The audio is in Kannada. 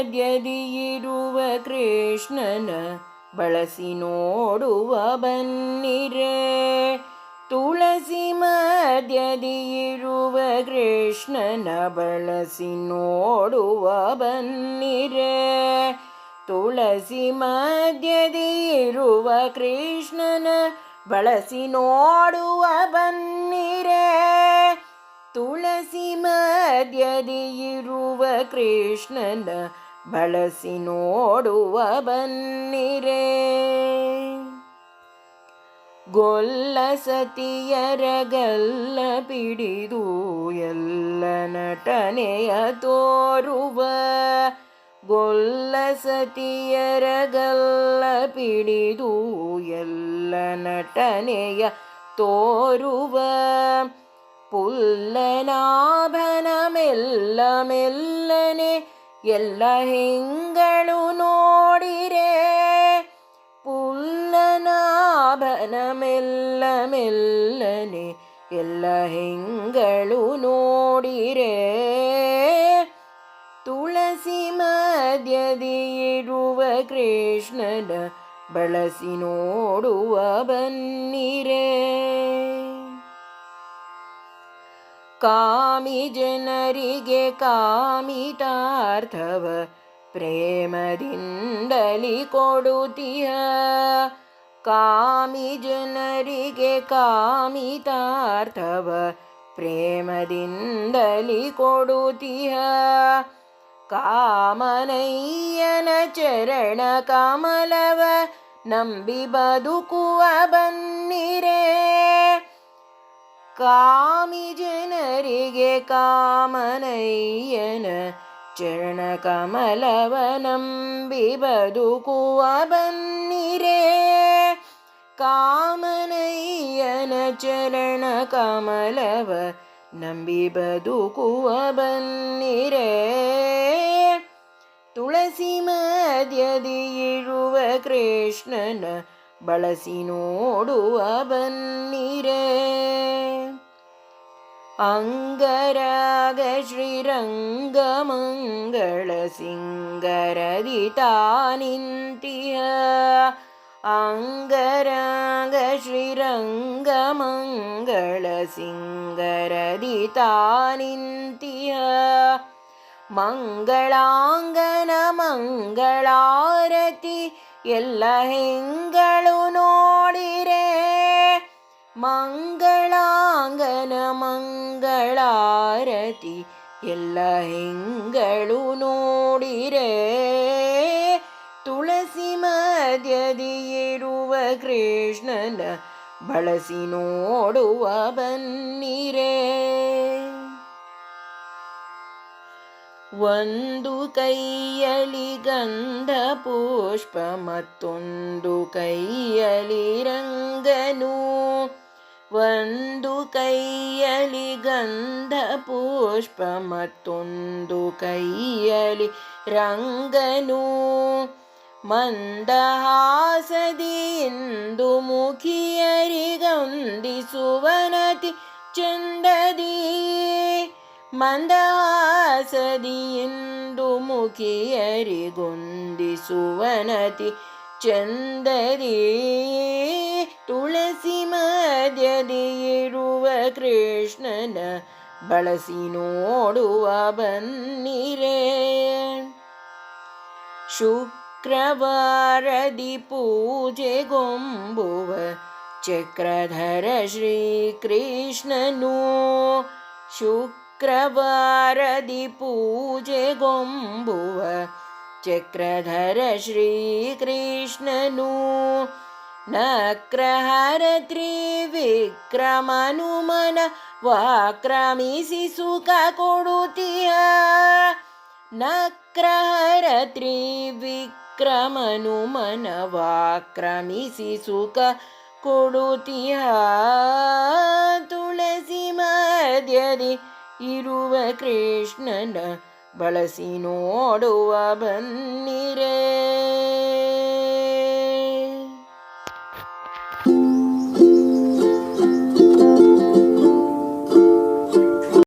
ಮಧ್ಯದಿ ಇರುವ ಕೃಷ್ಣನ ಬಳಸಿ ನೋಡುವ ಬನ್ನಿರೆ. ತುಳಸಿ ಮಧ್ಯದಿಯಿರುವ ಕೃಷ್ಣನ ಬಳಸಿ ನೋಡುವ ಬನ್ನಿರೆ. ತುಳಸಿ ಮಧ್ಯದಿ ಇರುವ ಕೃಷ್ಣನ ಬಳಸಿ ನೋಡುವ ಬನ್ನಿರೆ. ತುಳಸಿ ಮಧ್ಯದಿ ಇರುವ ಕೃಷ್ಣನ ಬಳಸಿ ನೋಡುವ ಬನ್ನಿರೆ. ಗೊಲ್ಲ ಸತಿಯರಗಲ್ಲ ಪಿಡಿದು ಎಲ್ಲ ನಟನೆಯ ತೋರುವ. ಗೊಲ್ಲ ಸತಿಯರಗಲ್ಲ ಪಿಡಿದು ಎಲ್ಲ ನಟನೆಯ ತೋರುವ. ಪುಲ್ಲನಾಭನ ಮೆಲ್ಲ ಮೆಲ್ಲನೆ ಎಲ್ಲ ಹೆಂಗಳು ನೋಡಿರೆ ಪುಲ್ಲನಾಭನ ಮೆಲ್ಲ ಮೆಲ್ಲನೆ ಎಲ್ಲ ಹೆಂಗಳು ನೋಡಿರೆ ತುಳಸಿ ಮಧ್ಯದಿ ಇರುವ ಕೃಷ್ಣನ ಬಳಸಿ ನೋಡುವ ಬನ್ನಿರೆ. ಕಾಮಿ ಜನರಿಗೆ ಕಾಮಿತಾರ್ಥವ ಪ್ರೇಮದಿಂದಲಿ ಕೊಡುತ್ತೀಯ. ಕಾಮಿ ಜನರಿಗೆ ಕಾಮಿತಾರ್ಥವ ಪ್ರೇಮದಿಂದಲಿ ಕೊಡುತ್ತೀಯ. ಕಾಮನಯ್ಯನ ಚರಣ ಕಮಲವ, ನಂಬಿ ಬದುಕುವ ಬನ್ನಿರೆ. ಕಾಮಿ ಜನರಿಗೆ ಕಾಮನಯ್ಯನ ಚರಣ ಕಮಲವ ನಂಬಿ ಬದುಕುವ ಬನ್ನಿರೆ ಕಾಮನಯ್ಯನ ಚರಣ ಕಮಲವ ನಂಬಿ ಬದುಕುವ ಬನ್ನಿರೆ ತುಳಸಿ ಮಧ್ಯದಿ ಇರುವ ಕೃಷ್ಣನ ಬಳಸಿ ನೋಡುವ ಬನ್ನಿರೆ ಅಂಗರಾಗ ಶ್ರೀರಂಗ ಮಂಗಳ ಸಿಂಗರದಿ ತಾನಿಂತಿಯ ಅಂಗರಾಗ ಶ್ರೀರಂಗ ಮಂಗಳ ಸಿಂಗರದಿ ತಾನಿಂತಿಯ ಮಂಗಳಾಂಗನ ಮಂಗಳಾರತಿ ಎಲ್ಲ ಹೆಂಗಳು ನೋಡಿರೆ ಮಂಗಳಾಂಗನ ಮಂಗಳಾರತಿ ಎಲ್ಲ ಹೆಂಗಳು ನೋಡಿರೆ. ತುಳಸಿ ಮಧ್ಯದಿ ಇರುವ ಕೃಷ್ಣನ ಬಳಸಿ ನೋಡುವ ಬನ್ನಿರೆ. ಒಂದು ಕೈಯಲಿ ಗಂಧ ಪುಷ್ಪ ಮತ್ತೊಂದು ಕೈಯಲಿ ರಂಗನು. ಒಂದು ಕೈಯಲಿ ಗಂಧ ಪುಷ್ಪ ಮತ್ತೊಂದು ಕೈಯಲಿ ರಂಗನು ಮಂದಹಾಸದಿ ಇಂದು ಮುಖಿಯರಿಗಂದಿಸುವನತಿ ಚಂದದಿ ಮಂದಹಾಸದಿ ಇಂದು ಮುಖಿಯರಿಗೊಂದಿಸುವನತಿ ಚಂದದಿ ತುಳಸಿ ಮಧ್ಯದಿ ಇರುವ ಕೃಷ್ಣನ ಬಳಸಿ ನೋಡುವ ಬನ್ನಿರೆ ಶುಕ್ರವಾರದಿ ಪೂಜೆಗೊಂಬುವ ಚಕ್ರಧರ ಶ್ರೀಕೃಷ್ಣನು ಶುಕ್ರವಾರದಿ ಪೂಜೆಗೊಂಬುವ ಚಕ್ರಧರ ಶ್ರೀಕೃಷ್ಣನು ನಕ್ರಹರ ತ್ರಿವಿಕ್ರಮನುಮನ ವಾಕ್ರಮಿಸಿ ಸುಖ ಕೊಡುತ್ತೀಯ. ನಕ್ರಹರ ತ್ರಿವಿಕ್ರಮನುಮನ ವಾಕ್ರಮಿಸಿ ಸುಖ ಕೊಡುತ್ತೀಯ. ತುಳಸಿ ಮಧ್ಯದಿ ಇರುವ ಕೃಷ್ಣನ ಬಳಸಿ ನೋಡುವ ಬನ್ನಿರೆ.